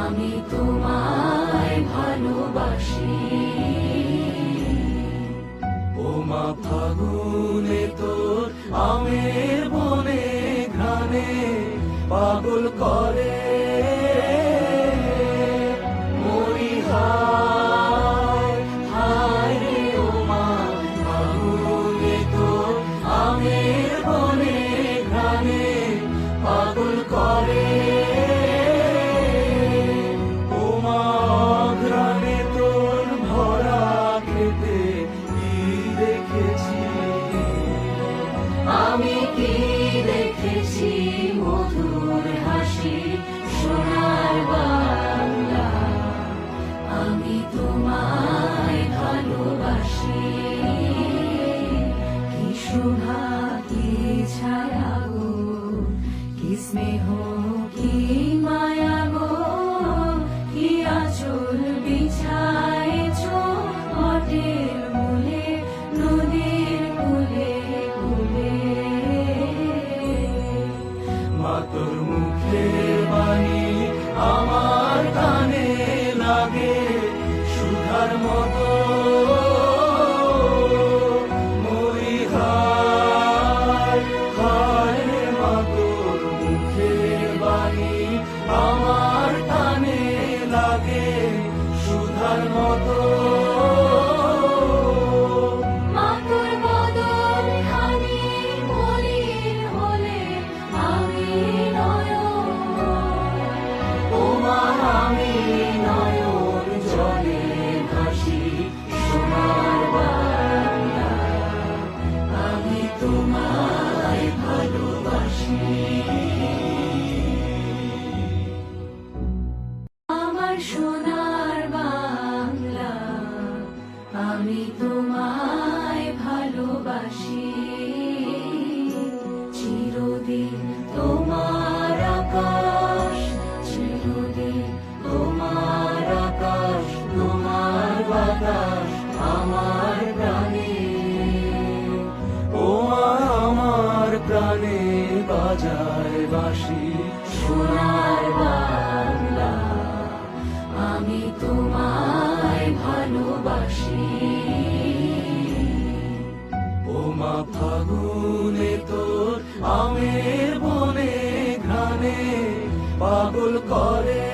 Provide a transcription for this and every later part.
আমি তোমায় ভালোবাসি। ওমা ফাগুনে তোর আমের বনে ঘ্রাণে পাগল করে more প্রাণে বাজায় বাসি সোনার বাংলা আমি তোমায় ভালোবাসি। ফাগুনে তোর আমের বনে ঘ্রাণে পাগল করে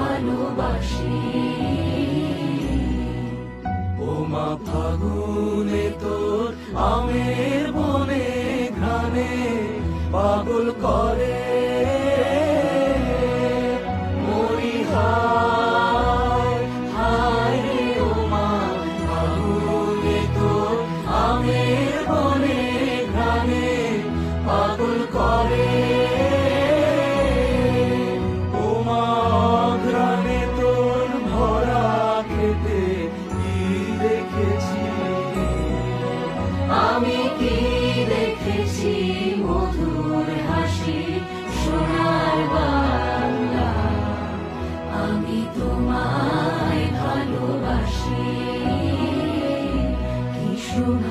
ভালোবাসি। ও মা ফাগুনে তোর আমের বনে ঘ্রাণে পাগল করে। পাগল করে। আমি কি দেখেছি মধুর হাসি? সোনার বাংলা আমি তোমায় ভালোবাসি। কি শোভা